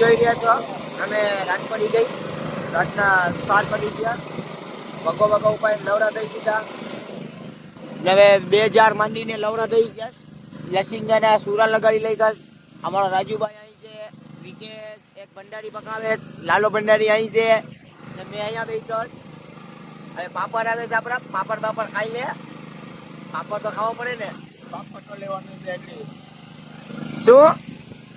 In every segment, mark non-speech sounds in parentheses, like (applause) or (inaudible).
જોઈ રહ્યા છો. અમે રાત પડી ગઈ. રાતના સાત પડી ગયા. ભગો ભગો ઉપાય નવરા થઈ દીધા હવે બે હજાર માંડીને લવરા થઈ ગયા. લસિંગાને સુરા લગાડી લઈ ગયા. અમારો રાજુભાઈ અહીં છે. વિકેશ, એક ભંડારી પકાવે. લાલો ભંડારી અહીં છે. ને મેં અહીંયા બેઠો હવે પાપડ આવે છે આપણા. પાપડ બાપડ ખાઈ લે. પાપડ તો ખાવો પડે ને. પાપડ તો લેવાનું છે એટલે. શું?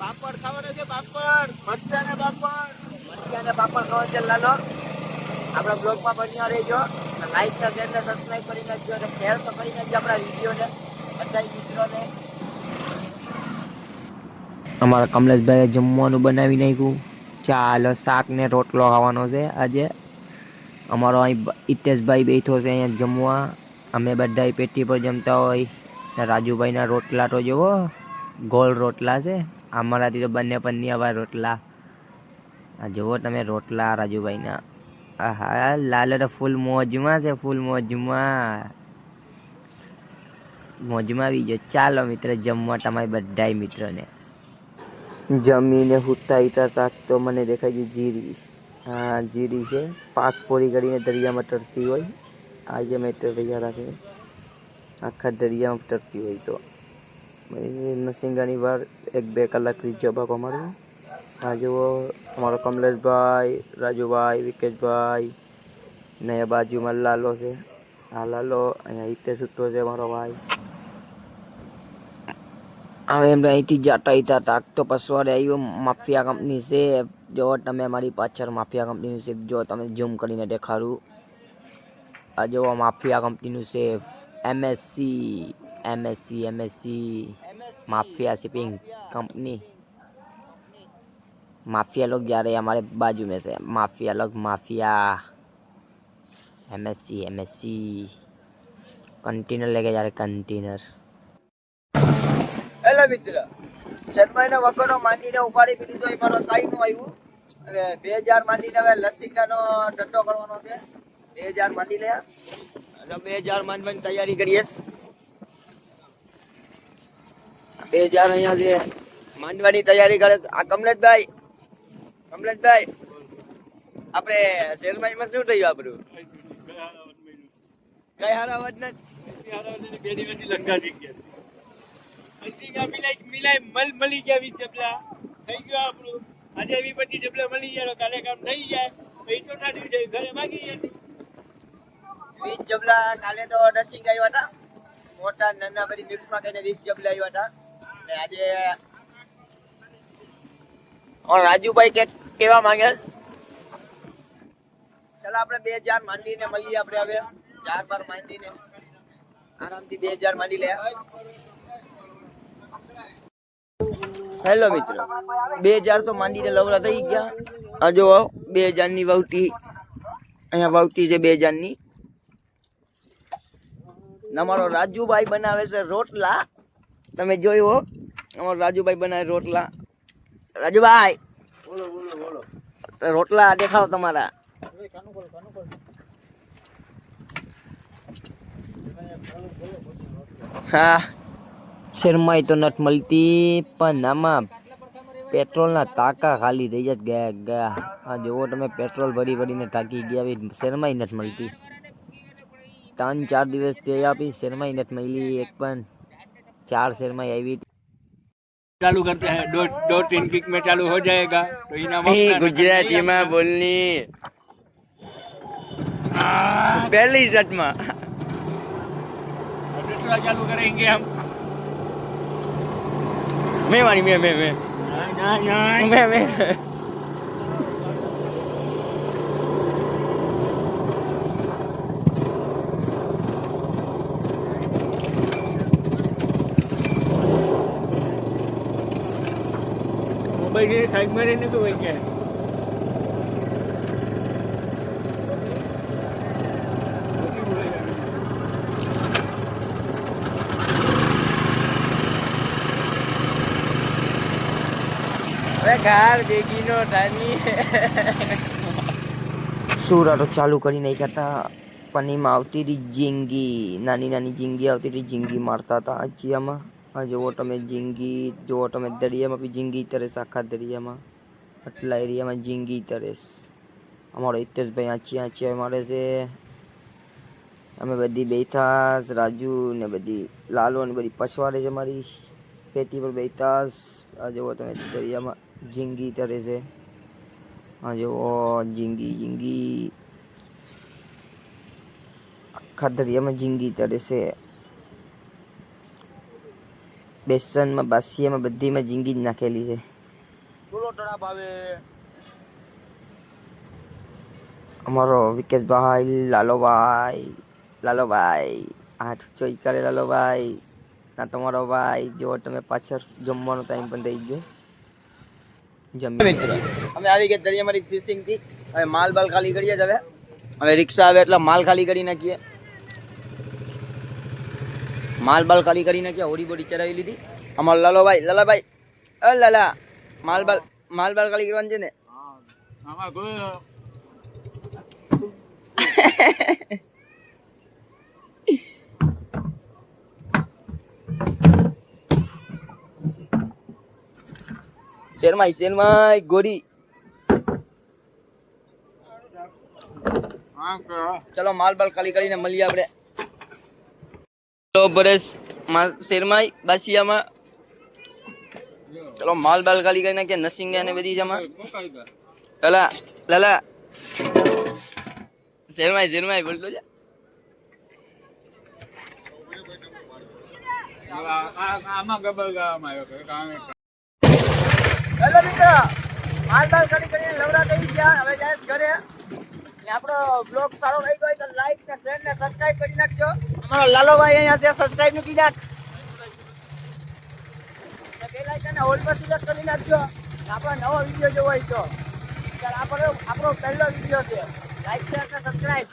પાપડ ખાવાના છે, પાપડ. મરચાં ને પાપડ. મરચાં પાપડ ખાવા છે, લાલો. આપણા બ્લોગમાં બન્યા રહેજો. લાઈક ને શેર સબસ્ક્રાઈબ કરી નાખજો અને શેર તો કરી નાખજો આપણા વિડીયોને, બધા મિત્રોને. અમારા કમલેશભાઈએ જમવાનું બનાવી નાખ્યું. ચાલો શાક ને રોટલો ખાવાનો છે આજે. અમારો અહીં હિતેશભાઈ બેઠો છે અહીંયા જમવા. અમે બધા પેટી પર જમતા હોય. રાજુભાઈના રોટલા તો જુઓ, ગોળ રોટલા છે. અમારાથી તો બંને પન્ની આવા રોટલા. આ જુઓ તમે રોટલા, રાજુભાઈના. આહા, લાલ તો ફૂલ મોજમાં છે, ફૂલ મોજમાં. મોજમાં આવી ગયો. ચાલો મિત્ર, જમવા તમારી બધાય મિત્રોને. જમીને હુતા તાક તો મને દેખાય છે જીરી. હા, જીરી છે. પાક પોરી કરીને દરિયામાં તરતી હોય. આજે મેં દરિયા રાખે. આખા દરિયામાં તરતી હોય તો. નસિંગાની વાર એક બે કલાક રીચો ભાગો મારવો આ જુઓ અમારો કમલેશભાઈ, રાજુભાઈ, વિકેશભાઈ, ને બાજુમાં લાલો છે. આ લાલો અહીંયા હિતે સૂતો છે મારો ભાઈ. હવે એમને અહીંથી જતા હતા. તાક તો પસવાડે આવ્યો માફિયા કંપની છે. જો તમે મારી પાછળ માફિયા કંપનીનું છે, જો તમે ઝૂમ કરીને દેખાડું. આ જો માફિયા કંપનીનું છે MSC MSC MSC mafia shipping company mafia लोग जा रहे हैं हमारे बाजू में से माफिया लोग माफिया एमएससी एमएससी कंटेनर लेके जा रहे कंटेनर હેલો મિત્ર શર્માના વગરનો માંડીને ઉપાડી પીધી તો એ મારો તાઈનું આવ્યું હવે બે હજાર માંડીને હવે લસિકાનો ધંધો કરવાનો છે બે હજાર માંડી લે બે હજાર માંડવાની તૈયારી કરીએ બે હજાર અહીંયા છે માંડવાની તૈયારી કરે આ કમલેશભાઈ કમલેશભાઈ, આપણે શેરમાં એમાં શું થયું આપણું કઈ હારા અવાજ નથી? લંકા જગ્યા ગયા મિલાઈ મિલાઈ મલ મળી ગયા વીસ જબલા થઈ ગયો આપણું આજે એવી પછી જબલા મળી ગયા કાલે થઈ જાય પછી ચોથા જાય ઘરે ભાગી જશું. વીસ જબલા કાલે તો નર્સિંગ આવ્યા હતા. મોટા નાના બધી મિક્સમાં કરીને વીસ જબલા આવ્યા હતા. ને આજે રાજુભાઈ કે કેવા માંગે? ચાલો આપણે બે હજાર માંડીને મળીએ આપણે હવે. ચાર બાર માંડીને. આરામથી બે હજાર માંડી લે. હેલો મિત્રો. બે હજાર તો માંડીને લવરા થઈ ગયા. આ જો બે હજારની વાવટી. અહીંયા વાવટી છે બે હજારની. અમારો રાજુભાઈ બનાવે છે રોટલા. તમે જોયો અમારો રાજુભાઈ બનાવે રોટલા. રાજુભાઈ! બોલો બોલો બોલો. રોટલા દેખાડો તમારા. હા. શેરમાઈ તો નથી મળતી પણ આમાં પેટ્રોલના ટાંકા ખાલી રહી જ ગયા ગયા. હા જુઓ તમે પેટ્રોલ ભરી ભરીને થાકી ગયા શેરમાઈ નથી મળતી. ત્રણ ચાર દિવસ તે આપી શેરમાઈ નથી મળી એક પણ ચાર શેરમાઈ આવી चालू करते हैं दो दो तीन किक में चालू हो जाएगा तो इनाम ગુજરાતીમાં બોલની પહેલી શર્ટમાં दूसरा चालू करेंगे हम મેં મારી મેં મેં મેં नहीं नहीं મેં મેં मोबाइल साइड में മുംബൈക്ക് കൈമാറിന് പോയിക്കാൻ સુરાટો ચાલુ કરી નહીં કરતા પાણીમાં આવતી હતી જિંગી નાની નાની જીંગી આવતી હતી જિંગી મારતા હતા આજીયામાં આ જુઓ તમે ઝીંગી જુઓ તમે દરિયામાં બી ઝીંગી તરે છે આખા દરિયામાં આટલા એરિયામાં ઝીંગી તરેસ અમારો હિતેશભાઈ આંચી આંચી મારે છે અમે બધી બેઠાસ રાજુ ને બધી લાલો ને બધી પછવાડે છે મારી પેટી પર બેઠાસ આ જુઓ તમે દરિયામાં ઝીંગી તરે છે આ જુઓ ઝીંગી ઝીંગી આખા દરિયામાં ઝીંગી તરે છે બેસનમાં બાસિયામાં બધીમાં ઝીંગી જ નાખેલી છે. અમારો વિકેશભાઈ લાલોભાઈ લાલોભાઈ આઠ ચોઈ કરે લાલોભાઈ ના તમારો ભાઈ જો તમે પાછળ જમવાનો ટાઈમ પણ થઈ ગયો. જમી. અમે આવી ગયા દરિયામાંથી ફિશિંગથી. હવે માલ બાલ ખાલી કરીએ જ હવે. હવે રિક્ષા આવે એટલે માલ ખાલી કરી નાખીએ. માલ બાલ ખાલી કરી નાખીએ હોડી બોડી ચડાવી લીધી? અમાર લાલોભાઈ લાલાભાઈ અ લાલા માલ બાલ માલ બાલ ખાલી કરવાની છે ને. (laughs) શેરમાઈ શેરમાઈ ગોરી. ચલો માલ બાલ ખાલી કરીને મળીએ આપણે. ચલો પરેશ શેરમાઈ, બાસિયામાં? ચલો, માલ બાલ ખાલી કરી નાખીએ નસિંગ ને બધી જમા લાલા લાલા. શેરમાઈ શેરમાઈ બોલતો જા. આમાં ગબર ગાવામાં આવ્યો હેલો મિત્ર, માલ બાલ ખાલી કરીને લવરા થઈ ગયા, હવે જાય ઘરે. આપણો બ્લોગ સારો લાગ્યો હોય તો લાઈક ને શેર ને સબસ્ક્રાઇબ કરી નાખજો. અમારો લાલોભાઈ અહીંયા છે સબસ્ક્રાઇબનું કીધા બે લાઈક ને ઓલ પર સિલેક્ટ કરી નાખજો. આપણો નવો વીડિયો જોવો હોય તો. આપણો આપણો પહેલો વીડિયો છે. લાઈક શેર ને સબસ્ક્રાઇબ